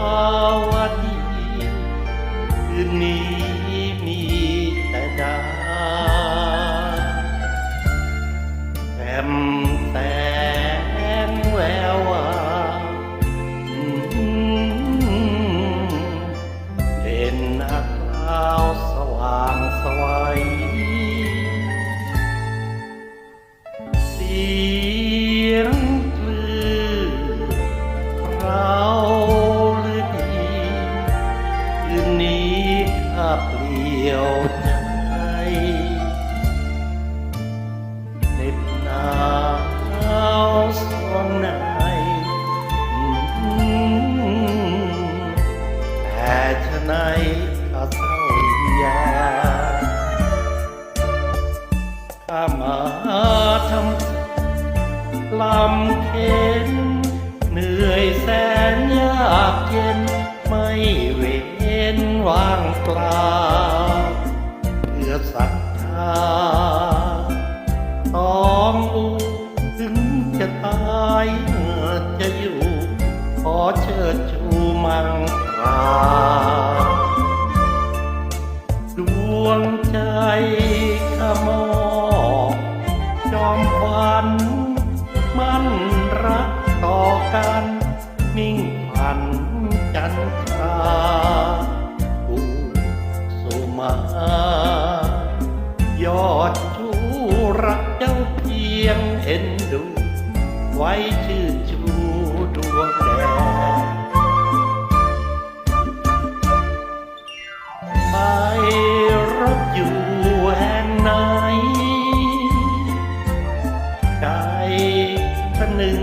าวดีคืนนี้ ไหนข้าเศร้าอยาข้ามาทำลำเข็นเหนื่อยแสนยากเย็น ไม่เว้นว่างเปล่าเพื่อศรัทธาต้องอูถึงจะตายเมื่อจะอยู่ ขอเชิดชูมังตรา ยอดชูรักเจ้าเพียงเห็นดู ไว้ชื่อชูดวงแดงไปรบอยู่แห่งไหนใจคนึง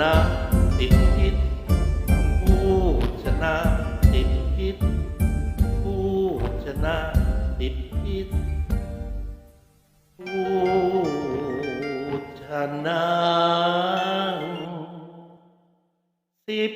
นะติดพิษผู้ชนะติดพิษผู้ชนะติดพิษผู้ชนะสิบ